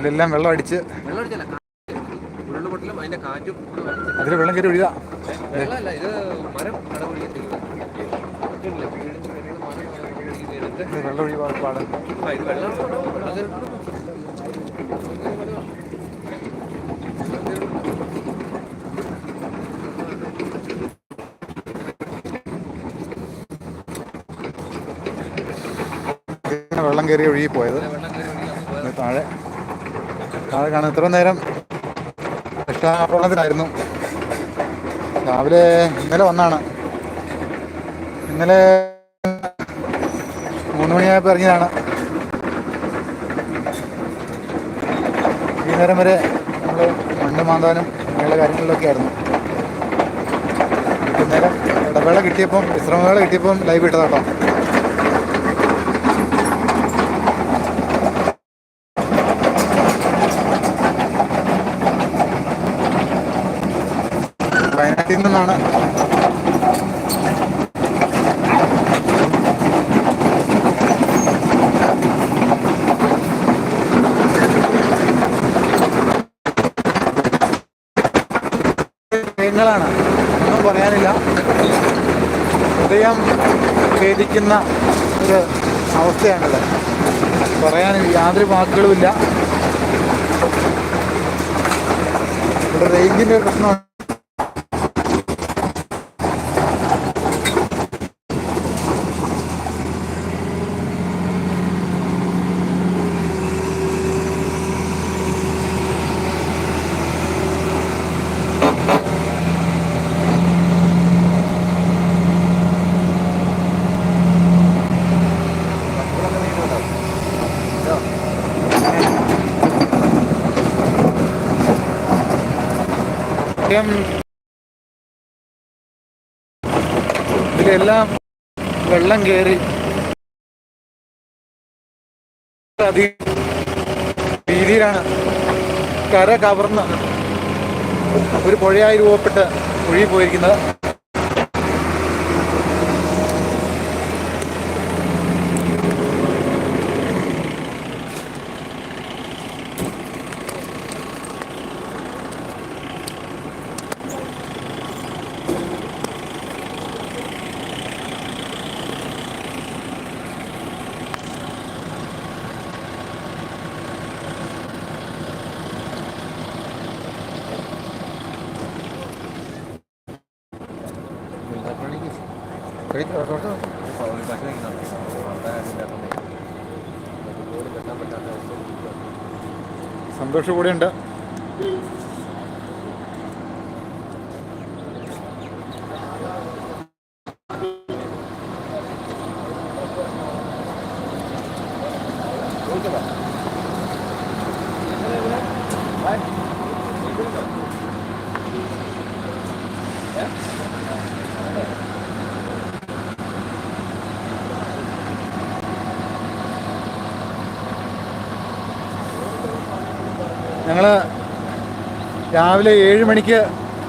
ഇതിലെല്ലാം വെള്ളം അടിച്ച് അതിൽ വെള്ളം കയറി ഒഴുകാം. വെള്ളം ഇത് വെള്ളം കയറി ഒഴുകി പോയത് താഴെ. താഴെ കാണാൻ ഇത്ര നേരം രക്ഷാപ്രവർത്തനത്തിലായിരുന്നു രാവിലെ ഇന്നലെ വന്നാണ്. ഇന്നലെ മൂന്ന് മണിയായപ്പോൾ ഇറങ്ങിയതാണ്. ഈ നേരം വരെ നമ്മൾ മണ്ണ് മാന്താനും അങ്ങനെയുള്ള കാര്യങ്ങളിലൊക്കെ ആയിരുന്നു. നേരം ഇടവേള കിട്ടിയപ്പം വിശ്രമവേള കിട്ടിയപ്പം ലൈവ് ഇട്ടതാട്ടോ. നിന്നാണ് കാര്യങ്ങളാണ് ഒന്നും പറയാനില്ല. ഹൃദയം ഖേദിക്കുന്ന ഒരു അവസ്ഥയാണിത്. പറയാൻ യാതൊരു വാക്കുകളുമില്ല. ഇവിടെ റേഞ്ചിന്റെ പ്രശ്നമാണ് ഹൃദയം ഇതിലെല്ലാം വെള്ളം കയറി അധികം രീതിയിലാണ് കര കവർന്ന് ഒരു പുഴയായി രൂപപ്പെട്ട് ഒഴുകി പോയിരിക്കുന്നത് സന്തോഷം കൂടെയുണ്ട്. ഞങ്ങൾ രാവിലെ ഏഴ് മണിക്ക്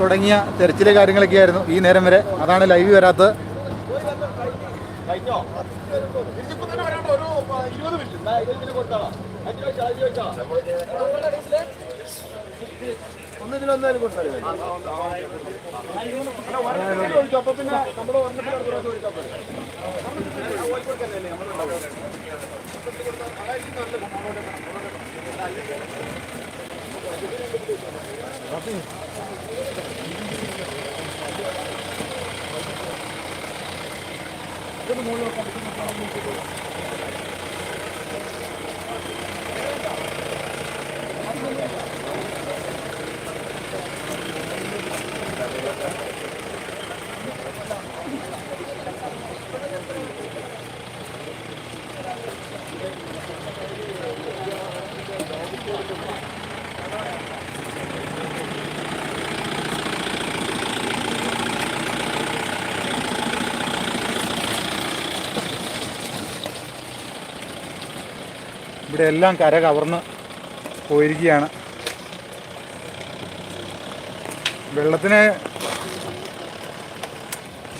തുടങ്ങിയ തെരച്ചിലെ കാര്യങ്ങളൊക്കെ ആയിരുന്നു ഈ നേരം വരെ അതാണ് ലൈവ് വരാത്തത് ഇവിടെ ഇവരെല്ലാം കര കവർന്ന് പോയിരിക്കുകയാണ്. വെള്ളത്തിന്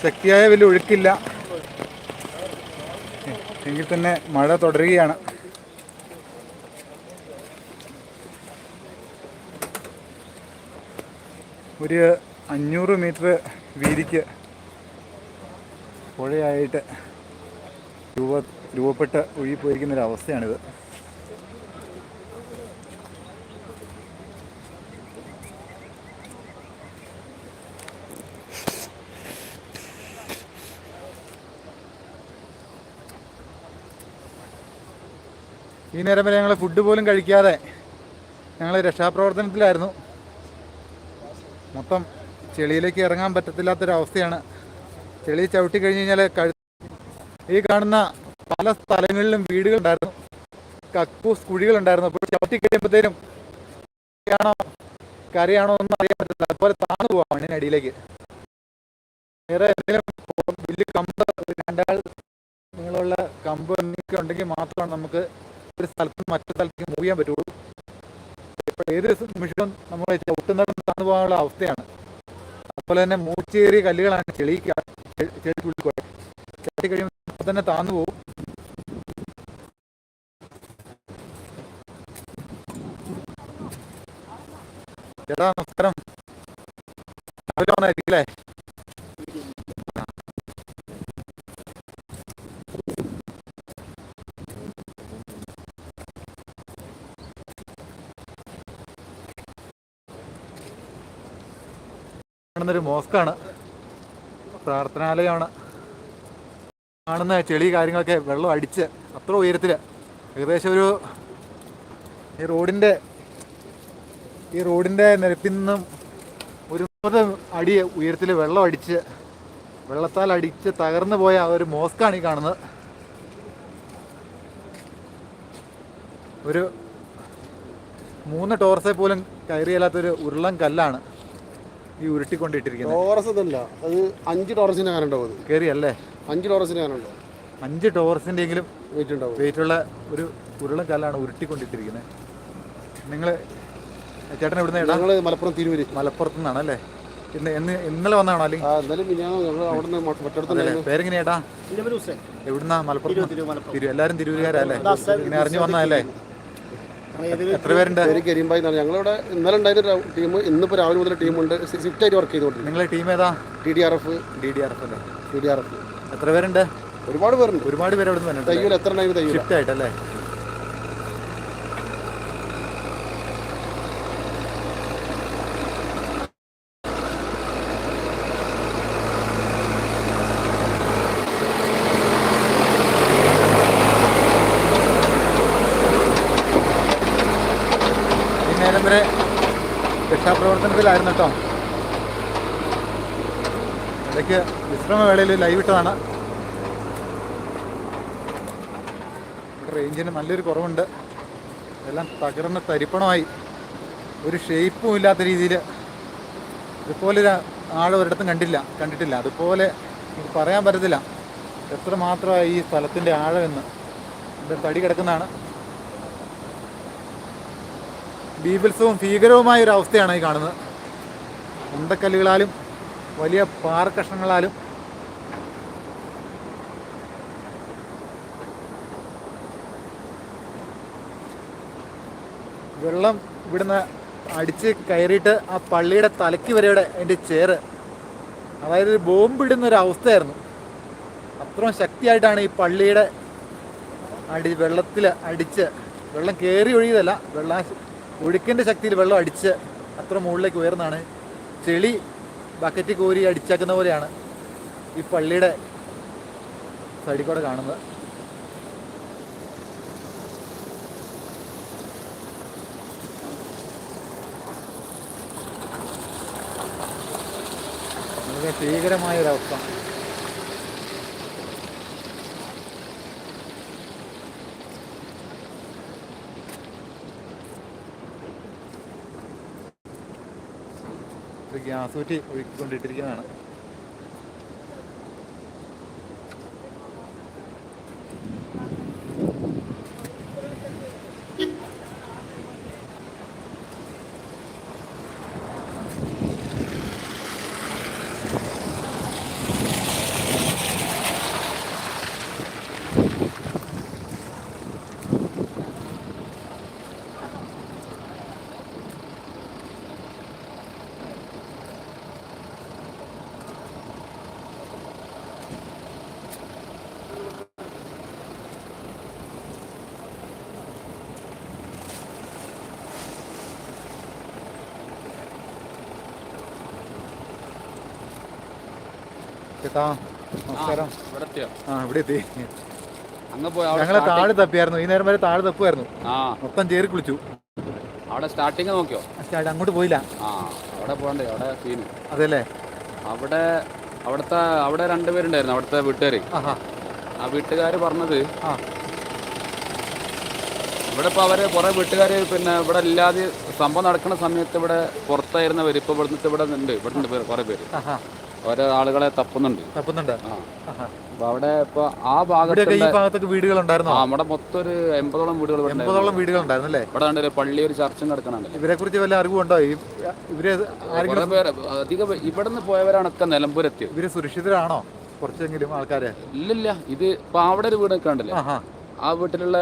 ശക്തിയായ വലിയ ഒഴുക്കില്ല. എങ്കിൽ തന്നെ മഴ തുടരുകയാണ്. ഒരു അഞ്ഞൂറ് മീറ്റർ വീതിക്ക് പുഴയായിട്ട് രൂപ രൂപപ്പെട്ട് ഒഴുകിപ്പോയിരിക്കുന്നൊരവസ്ഥയാണിത് ഈ നേരം വരെ ഞങ്ങൾ ഫുഡ് പോലും കഴിക്കാതെ ഞങ്ങൾ രക്ഷാപ്രവർത്തനത്തിലായിരുന്നു. മൊത്തം ചെളിയിലേക്ക് ഇറങ്ങാൻ പറ്റത്തില്ലാത്തൊരവസ്ഥയാണ് ചെളി ചവിട്ടി കഴിഞ്ഞ് കഴിഞ്ഞാൽ കഴു ഈ കാണുന്ന പല സ്ഥലങ്ങളിലും വീടുകൾ ഉണ്ടായിരുന്നു കക്കൂസ് കുഴികളുണ്ടായിരുന്നു. അപ്പോൾ ചവിട്ടി കഴിയുമ്പോഴത്തേനും ആണോ കരയാണോ ഒന്നും അറിയാൻ പറ്റില്ല അതുപോലെ താണു പോവാം മണ്ണിനടിയിലേക്ക്. വേറെ എന്തെങ്കിലും വലിയ കമ്പ് രണ്ടാൾ നിങ്ങളുള്ള കമ്പ് ഉണ്ടെങ്കിൽ മാത്രമാണ് നമുക്ക് ഒരു സ്ഥലത്ത് മറ്റു സ്ഥലത്തേക്ക് മൂവ് ചെയ്യാൻ പറ്റുള്ളൂ. ഇപ്പോൾ ഏത് നിമിഷവും നമ്മൾ ചവിട്ടുന്നിടം താന്നു പോകാനുള്ള അവസ്ഥയാണ്. അതുപോലെ തന്നെ മൂച്ചേറിയ കല്ലുകളാണ് ചെളി ചെളിക്കുള്ളിൽ കൂടെ ചവിട്ടി കഴിയുമ്പോൾ തന്നെ താന്നു പോകും. ചേട്ടാ നമസ്കാരം. രാവിലെ വന്നായിരിക്കും അല്ലേ? കാണുന്നൊരു മോസ്കാണ് പ്രാർത്ഥനാലയമാണ്. കാണുന്ന ചെളി കാര്യങ്ങളൊക്കെ വെള്ളം അടിച്ച് അത്ര ഉയരത്തിൽ ഏകദേശം ഒരു ഈ റോഡിന്റെ ഈ റോഡിന്റെ നിരപ്പിൽ നിന്നും ഒരു നൂറ് അടി ഉയരത്തിൽ വെള്ളം അടിച്ച് വെള്ളത്താൽ അടിച്ച് തകർന്നു പോയ ഒരു മോസ്കാണ് ഈ കാണുന്നത്. ഒരു മൂന്ന് ടോർസെ പോലും കയറിയല്ലാത്തൊരു ഉരുളൻ കല്ലാണ്. ഈ ഉരുട്ടിക്കൊണ്ടിട്ടിരിക്കുന്നത്. ടോറസ് ഇതല്ല. അത് അഞ്ച് ടോറസിന് കാനുണ്ടാവും അത്. കയറിയല്ലേ അഞ്ച് ടോറസിന് കാനുണ്ടാവും. അഞ്ച് ടോറസിന്റെ എങ്കിലും വെയിറ്റ് ഉണ്ടാവും വെയിറ്റുള്ള ഒരു ഉരുളൻ കല്ലാണ് ഉരുട്ടിക്കൊണ്ടിട്ടിരിക്കുന്നത് നിങ്ങൾ ചേട്ടൻ എവിടുന്ന ഞങ്ങൾ മലപ്പുറം തിരുവരി. മലപ്പുറത്ത് നിന്നാണ് അല്ലേ ഇന്ന് ഇന്ന് ഇന്നലെ വന്നാണോ അല്ലെങ്കിൽ ഞങ്ങൾ അവിടെ നിന്ന് മറ്റടുത്ത് പേരെങ്ങനെയാട്ടാ എവിടുന്നാ? മലപ്പുറത്ത് എല്ലാവരും എല്ലാരും തിരൂരുകാരല്ലേ ഇങ്ങനെ അറിഞ്ഞു വന്നതല്ലേ? എത്ര പേരുണ്ട്? പേര് കരിമ്പായി എന്നാണ്. ഞങ്ങളിവിടെ ഇന്നലെ ഉണ്ടായിരുന്ന ടീം ഇന്നിപ്പോൾ രാവിലെ മുതൽ ടീമുണ്ട് സിഫ്റ്റ് ആയിട്ട് വർക്ക് ചെയ്തുകൊണ്ടിരിക്കും നിങ്ങളെ ടീം ഏതാ? T D R F. D D R F അല്ലേ? T D R F. എത്ര പേരുണ്ട്? ഒരുപാട് പേരുണ്ട്. ഒരുപാട് പേര് അവിടെ നിന്ന് തയ്യൂല എത്ര ഉണ്ടായിരുന്നു തയ്യൂല ഷിഫ്റ്റ് ആയിട്ടല്ലേ ഈ നേരം വരെ രക്ഷാപ്രവർത്തനത്തിലായിരുന്നു കേട്ടോ. ഇടയ്ക്ക് വിശ്രമവേളയിൽ ലൈവ് ഇട്ടതാണ്. റേഞ്ചിന് നല്ലൊരു കുറവുണ്ട്. എല്ലാം തകർന്ന് തരിപ്പണമായി. ഒരു ഷേപ്പും ഇല്ലാത്ത രീതിയിൽ ഇതുപോലൊരു ആൾ ഒരിടത്തും കണ്ടില്ല കണ്ടിട്ടില്ല. അതുപോലെ എനിക്ക് പറയാൻ പറ്റത്തില്ല. എത്രമാത്രമായി ഈ സ്ഥലത്തിന്റെ ആഴമെന്ന്. തടി കിടക്കുന്നതാണ്. ബീബിത്സവും ഭീകരവുമായ ഒരു അവസ്ഥയാണ് ഈ കാണുന്നത്. ഉണ്ടക്കല്ലുകളാലും വലിയ പാറക്കഷ്ണങ്ങളാലും വെള്ളം ഇവിടുന്ന് അടിച്ച് കയറിയിട്ട് ആ പള്ളിയുടെ തലയ്ക്ക് വരെയുടെ എന്റെ ചേറ്. അതായത് ഒരു ബോംബിടുന്ന ഒരു അവസ്ഥയായിരുന്നു. അത്രയും ശക്തിയായിട്ടാണ് ഈ പള്ളിയുടെ അടി വെള്ളത്തിൽ അടിച്ച് വെള്ളം കയറി ഒഴുകിയതല്ല വെള്ളം ഒഴുക്കിന്റെ ശക്തിയിൽ വെള്ളം അടിച്ച് അത്ര മുകളിലേക്ക് ഉയർന്നാണ്. ചെളി ബക്കറ്റ് കോരി അടിച്ചാക്കുന്ന പോലെയാണ് ഈ പള്ളിയുടെ സൈഡിൽ കൂടെ കാണുന്നത്. വളരെ ഗ്യാസ് ഊറ്റി ഒഴുക്കിക്കൊണ്ടിട്ടിരിക്കുന്നതാണ് ചേട്ടാ നമസ്കാരം. ആ ഇവിടെ എത്തി ഞങ്ങളെ താഴെ തപ്പിയായിരുന്നു. ഈ നേരം വരെ താഴെ തപ്പുമായിരുന്നു മൊത്തം ചേറി കുളിച്ചു. അവിടെ സ്റ്റാർട്ടിങ് നോക്കിയോ? പക്ഷേ അങ്ങോട്ട് പോയില്ല. അവിടെ പോകണ്ടേ അവിടെ സീന് അതെല്ലേ അവിടെ അവിടുത്തെ അവിടെ രണ്ടുപേരുണ്ടായിരുന്നു അവിടുത്തെ വീട്ടുകാർ ആ വീട്ടുകാർ പറഞ്ഞത് ഇവിടെ ഇപ്പോൾ അവർ കുറെ വീട്ടുകാർ പിന്നെ ഇവിടെ ഇല്ലാതെ സംഭവം നടക്കുന്ന സമയത്ത് ഇവിടെ പുറത്തായിരുന്നവർ ഇപ്പോൾ ഇവിടുന്ന് ഇവിടെ ഉണ്ട് ഇവിടെ ഉണ്ട് പേര് കുറെ പേര്. ഓരോ ആളുകളെ തപ്പുന്നുണ്ട്. തപ്പുന്നുണ്ട്. അപ്പൊ അവിടെ ഇപ്പൊ ആ ഭാഗത്തൊക്കെ ഈ ഭാഗത്തൊക്കെ വീടുകൾ ഉണ്ടായിരുന്നു? നമ്മുടെ മൊത്തം ഒരു എൺപതോളം വീടുകൾ എൺപതോളം വീടുകൾ ഉണ്ടായിരുന്നു. അല്ലേ? ഇവിടെ ഉണ്ട് ഒരു പള്ളി ഒരു ചർച്ചും നടക്കണം ഇവരെ കുറിച്ച് വല്ല അറിവുണ്ടോ ഇവരെ അധികം ഇവിടെ ഇവിടുന്ന് പോയവരാണൊക്കെ നിലമ്പൂരെത്തിയത്. ഇവർ സുരക്ഷിതരാണോ? കുറച്ചെങ്കിലും ആൾക്കാരെ? ഇല്ലില്ല ഇത് ഇപ്പൊ അവിടെ ഒരു വീടൊക്കെ ഉണ്ടല്ലോ? ആഹാ. ആ വീട്ടിലുള്ള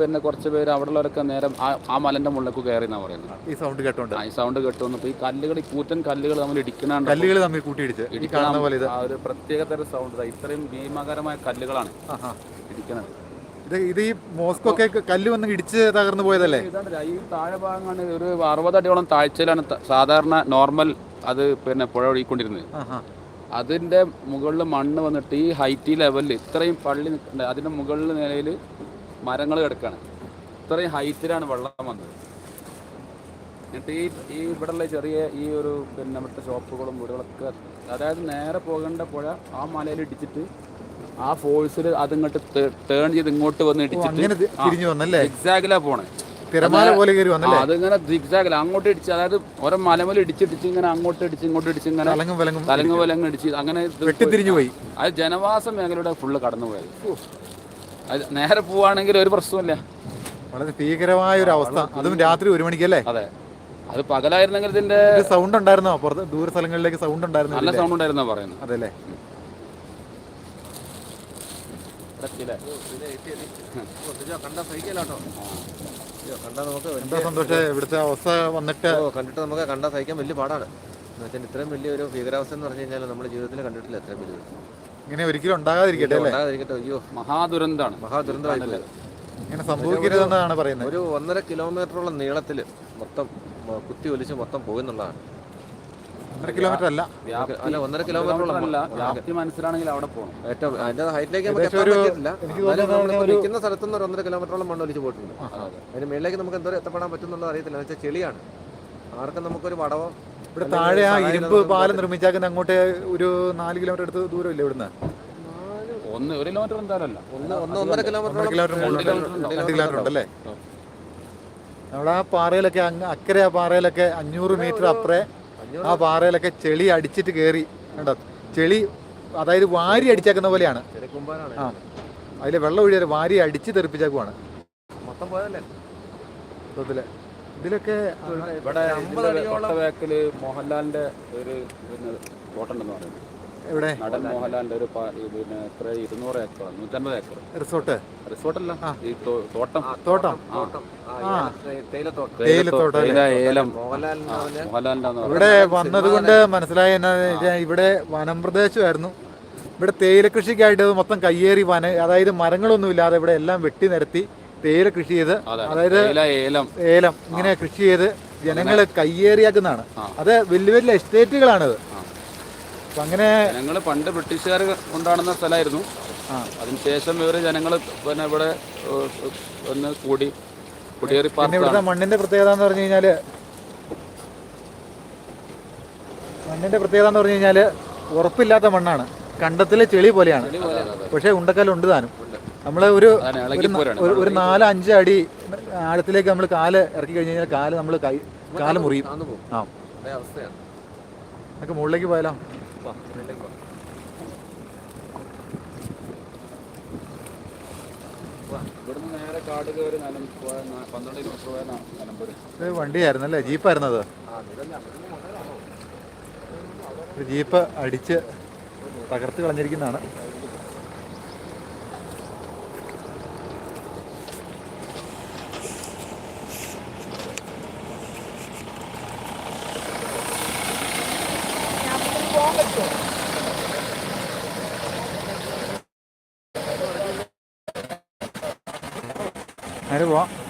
പിന്നെ കുറച്ച് പേര് അവിടെ ഉള്ളവരൊക്കെ നേരെ ആ- മലന്റെ മുകളിലേക്ക് കയറി എന്നാ പറയുന്നത്. ഈ സൗണ്ട് കേട്ടോണ്ട്. ഈ സൗണ്ട് കേട്ടോണ്ട്. ഈ കല്ലുകൾ ഈ കൂറ്റൻ കല്ലുകൾ നമ്മൾ ഇടിക്കണുണ്ട് കല്ലുകൾ തമ്മിൽ കൂട്ടിയിടിച്ച്. ഇടിച്ച് കാണുന്ന പോലെ ഇത്. ആ ഒരു പ്രത്യേക തരം സൗണ്ട് ഇത്രയും ഭീമകരമായ കല്ലുകളാണ് ഇടിക്കുന്നത് ഇടിക്കണത്. ഇത് ഈ മോസ്കൊക്കെ കല്ല് വന്ന് ഇടിച്ച് തകർന്നു പോയതല്ലേ? ഈ താഴെ ഭാഗമാണ് ഒരു അറുപത് അടിയോളം താഴ്ചയിലാണ് സാധാരണ നോർമൽ അത് പിന്നെ പുഴ ഒഴുകിക്കൊണ്ടിരുന്നത്. ആഹാ അതിന്റെ മുകളിൽ മണ്ണ് വന്നിട്ട് ഈ ഹൈറ്റ് ലെവലിൽ ഇത്രയും പള്ളി നിൽക്കേണ്ട. അതിന്റെ മുകളിൽ നിലയിൽ മരങ്ങൾ കിടക്കുകയാണ് ഇത്രയും ഹൈറ്റിലാണ് വെള്ളം വന്നത്. എന്നിട്ട് ഈ ഈ ഇവിടെയുള്ള ചെറിയ ഈ ഒരു പിന്നെ ഇവിടുത്തെ ഷോപ്പുകളും വീടുകളൊക്കെ അതായത് നേരെ പോകേണ്ട പുഴ ആ മലയിൽ ഇടിച്ചിട്ട് ആ ഫോഴ്സിൽ അതിങ്ങോട്ട് ടേൺ ചെയ്ത് ഇങ്ങോട്ട് വന്ന് ഇടിച്ചിട്ട് എക്സാക്റ്റിലാണ് പോണേ. തിരമാല പോലെ കയറി വന്നല്ലേ? അതിങ്ങനെ സിഗ്സാഗിൽ അങ്ങോട്ട് ഇടിച്ച് അതായത് ഓരോ മലമല ഇടിച്ചിടിച്ച് ഇങ്ങനെ അങ്ങോട്ട് ഇടിച്ച് ഇങ്ങോട്ട് ഇടിച്ച് ഇങ്ങനെ തലങ്ങും വിലങ്ങും തലങ്ങ് വലങ്ങ് ഇടിച്ച് അങ്ങനെ വെട്ടിത്തിരിഞ്ഞു പോയി. അത് ജനവാസ മേഖലയുടെ ഫുള്ള് കടന്നു പോയത്. അത് നേരെ പോവാണെങ്കിൽ ഒരു പ്രശ്നമില്ല വളരെ ഭീകരമായ ഒരു അവസ്ഥ അതും രാത്രി ഒരു മണിക്കല്ലേ? അതെ. അത് പകലായിരുന്നെങ്കിൽ ഇതിന്റെ ഇത് സൗണ്ട് ഉണ്ടായിരുന്നോ? പുറത്ത് ദൂര സ്ഥലങ്ങളിലേക്ക് സൗണ്ട് ഉണ്ടായിരുന്നു നല്ല സൗണ്ട് ഉണ്ടായിരുന്നോ പറയുന്നത്. അതല്ലേ? കണ്ട സഹിക്കലാട്ടോ കണ്ടാ നമുക്ക് എന്താ സന്തോഷം? ഇവിടുത്തെ അവസ്ഥ വന്നിട്ട് കണ്ടിട്ട് നമുക്ക് കണ്ടാൽ സഹിക്കാൻ വലിയ പാടാണ്. എന്ന് വെച്ചാൽ ഇത്രയും വലിയൊരു ഭീകരാവസ്ഥ എന്ന് പറഞ്ഞു കഴിഞ്ഞാൽ നമ്മുടെ ജീവിതത്തിൽ കണ്ടിട്ടില്ല ഇത്രയും വലിയ ഇങ്ങനെ ഒരിക്കലും ഉണ്ടാകാതിരിക്കട്ടെ അല്ലേ? ഉണ്ടാകാതിരിക്കട്ടെ. അയ്യോ മഹാദുരന്താണ്. മഹാദുരന്തമായി പോയത്. ഇങ്ങനെ സംഭവിക്കരുതെന്നാണ് പറയുന്നത്. ഒരു ഒന്നര കിലോമീറ്ററോളം നീളത്തിൽ മൊത്തം കുത്തി ഒലിച്ച് മൊത്തം പോകുന്നുള്ളതാണ്. കിലോമീറ്റർ അല്ല. അല്ല ഒന്നര കിലോമീറ്ററോളം അല്ല. വ്യാപ്തി മനസ്സിലാണെങ്കിൽ അവിടെ പോകണം ഏറ്റവും അതിന്റെ ഹൈറ്റിലേക്ക് നമുക്ക് എത്താൻ നിൽക്കുന്ന സ്ഥലത്ത് നിന്ന് ഒരു ഒന്നര കിലോമീറ്ററോളം മണ്ണ് ഒലിച്ച് പോയിട്ടുണ്ട്. അതെ. അതിന് മേളിലേക്ക് നമുക്ക് എന്തോ എത്തപ്പെടാൻ പറ്റുന്നുള്ളത് അറിയത്തില്ല. എന്ന് വെച്ചാൽ ചെളിയാണ്. ആർക്കും നമുക്കൊരു വടവോ ഇവിടെ താഴെ ആ ഇരുമ്പ് പാലം നിർമ്മിച്ചാക്കുന്ന അങ്ങോട്ട് ഒരു നാല് കിലോമീറ്റർ അടുത്ത് ദൂരമില്ല ഇവിടുന്ന്? ഒന്ന് ഒരു കിലോമീറ്റർ എന്തായാലും അല്ല. ഒന്ന് ഒന്ന് ഒന്നര കിലോമീറ്റർ കിലോമീറ്റർ കിലോമീറ്റർ ഉണ്ടല്ലേ? നമ്മുടെ ആ പാറയിലൊക്കെ അക്കരെ ആ പാറയിലൊക്കെ അഞ്ഞൂറ് മീറ്റർ അപ്പുറേ ആ പാറയിലൊക്കെ ചെളി അടിച്ചിട്ട് കയറി കണ്ടോ? ചെളി അതായത് വാരി അടിച്ചേക്കുന്ന പോലെയാണ്. ആ. അതിലെ വെള്ളം ഒഴിയാതെ വാരി അടിച്ച് തെറിപ്പിച്ചേക്കുവാണ്. മൊത്തം പോയതല്ലേ? മൊത്തത്തിൽ. ഇതിലൊക്കെ ഇവിടെ മോഹൻലാലിന്റെ ഒരു പിന്നെ തോട്ടമുണ്ടെന്ന് പറയുന്നത് ഇവിടെ നടൻ മോഹൻലാലിന്റെ ഒരു പിന്നെ എത്ര? ഇരുന്നൂറ് ഏക്കർ നൂറ്റമ്പത് ഏക്കർ റിസോർട്ട്? റിസോർട്ടല്ല. ആ. ഈ തോട്ടം. തോട്ടം. ഇവിടെ വന്നത് വന്നതുകൊണ്ട് മനസ്സിലായി എന്നാ ഇവിടെ വനം പ്രദേശമായിരുന്നു ഇവിടെ തേയില കൃഷിക്കായിട്ട് മൊത്തം കയ്യേറി വന അതായത് മരങ്ങളൊന്നും ഇല്ലാതെ ഇവിടെ എല്ലാം വെട്ടി നിരത്തി തേയില കൃഷി ചെയ്ത് അതായത് ഏലം. ഏലം ഇങ്ങനെ കൃഷി ചെയ്ത് ജനങ്ങൾ കയ്യേറിയാക്കുന്നതാണ്. അത് വലിയ വലിയ എസ്റ്റേറ്റുകളാണിത്. അങ്ങനെ ജനങ്ങൾ പണ്ട് ബ്രിട്ടീഷുകാർ കൊണ്ടാടുന്ന സ്ഥലമായിരുന്നു. ആ. അതിനുശേഷം ഇവർ ജനങ്ങൾ പിന്നെ ഇവിടെ ഒന്ന് കൂടി കുടിയേറി ഇവിടുത്തെ മണ്ണിന്റെ പ്രത്യേകത എന്ന് പറഞ്ഞു കഴിഞ്ഞാൽ മണ്ണിന്റെ പ്രത്യേകത എന്ന് പറഞ്ഞു കഴിഞ്ഞാൽ ഉറപ്പില്ലാത്ത മണ്ണാണ്. കണ്ടത്തിലെ ചെളി പോലെയാണ്. പക്ഷേ ഉണ്ടക്കല്ലുണ്ട് താനും. നമ്മൾ ഒരു ഒരു നാല് അഞ്ച് അടി ആഴത്തിലേക്ക് നമ്മൾ കാൽ ഇറക്കി കഴിഞ്ഞ് കഴിഞ്ഞാൽ കാൽ നമ്മൾ കാൽ മുറിയും. ആ. നമുക്ക് മുകളിലേക്ക് പോയാലോ? വാ, മേളിലേക്ക് വാ. ഇവിടുന്ന് നേരെ കാട് കയറി നിലം പോയ ന- പന്ത്രണ്ട് കിലോമീറ്റർ പോയ ന- നിലമ്പൂർ ഇത് വണ്ടിയായിരുന്നു അല്ലേ ജീപ്പായിരുന്നു അത് ഒരു ജീപ്പ് അടിച്ച് തകർത്ത് കളഞ്ഞിരിക്കുന്നതാണ്. അതിന് പോവാം